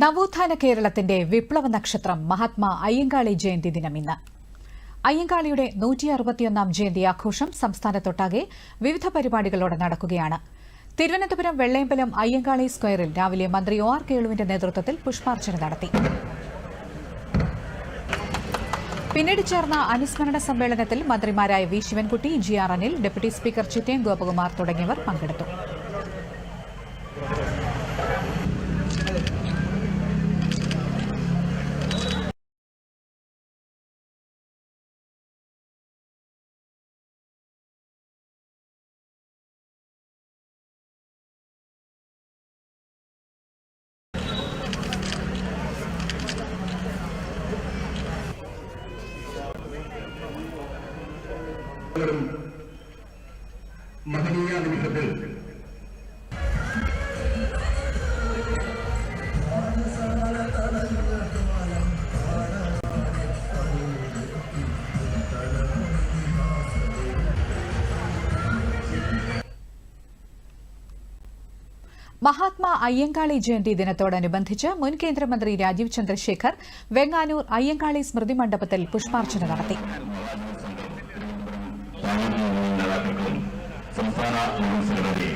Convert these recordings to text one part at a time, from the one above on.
നവോത്ഥാന കേരളത്തിന്റെ വിപ്ലവ നക്ഷത്രം മഹാത്മാ അയ്യങ്കാളി ജയന്തി ദിനം ഇന്ന്. അയ്യങ്കാളിയുടെ നൂറ്റി അറുപത്തിയൊന്നാം ജയന്തി ആഘോഷം സംസ്ഥാനത്തൊട്ടാകെ വിവിധ പരിപാടികളോടെ നടക്കുകയാണ്. തിരുവനന്തപുരം വെള്ളയമ്പലം അയ്യങ്കാളി സ്ക്വയറിൽ രാവിലെ മന്ത്രി ഒ ആർ കേളുവിന്റെ നേതൃത്വത്തിൽ പുഷ്പാർച്ചന നടത്തി. പിന്നീട് ചേർന്ന അനുസ്മരണ സമ്മേളനത്തിൽ മന്ത്രിമാരായ V Sivankutty G R Anil deputy speaker Chittayam Gopakumar തുടങ്ങിയവർ പങ്കെടുത്തു. മഹനീയ നിമിഷത്തിൽ മഹാത്മാ അയ്യങ്കാളി ജയന്തി ദിനത്തോടനുബന്ധിച്ച് മുൻ കേന്ദ്രമന്ത്രി രാജീവ് ചന്ദ്രശേഖർ വെങ്ങാനൂർ അയ്യങ്കാളി സ്മൃതി മണ്ഡപത്തിൽ പുഷ്പാർച്ചന നടത്തി. നേതാക്കൾക്കും സംസ്ഥാന ജനറൽ സെക്രട്ടറി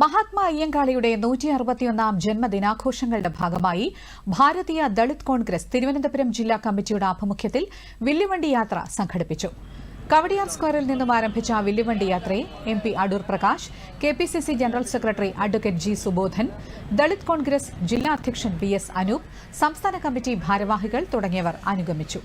മഹാത്മാ അയ്യങ്കാളിയുടെ നൂറ്റി അറുപത്തിയൊന്നാം ജന്മദിനാഘോഷങ്ങളുടെ ഭാഗമായി ഭാരതീയ ദളിത് കോൺഗ്രസ് തിരുവനന്തപുരം ജില്ലാ കമ്മിറ്റിയുടെ ആഭിമുഖ്യത്തിൽ വില്ലുവണ്ടി യാത്ര സംഘടിപ്പിച്ചു. കവടിയാർ സ്ക്വയറിൽ നിന്നും ആരംഭിച്ച വില്ലുവണ്ടി യാത്രയെ M P Adoor Prakash K P C C general secretary advocate G Subodhan Dalit Congress ജില്ലാ അധ്യക്ഷൻ വി എസ് അനൂപ് സംസ്ഥാന കമ്മിറ്റി ഭാരവാഹികൾ തുടങ്ങിയവർ അനുഗമിച്ചു.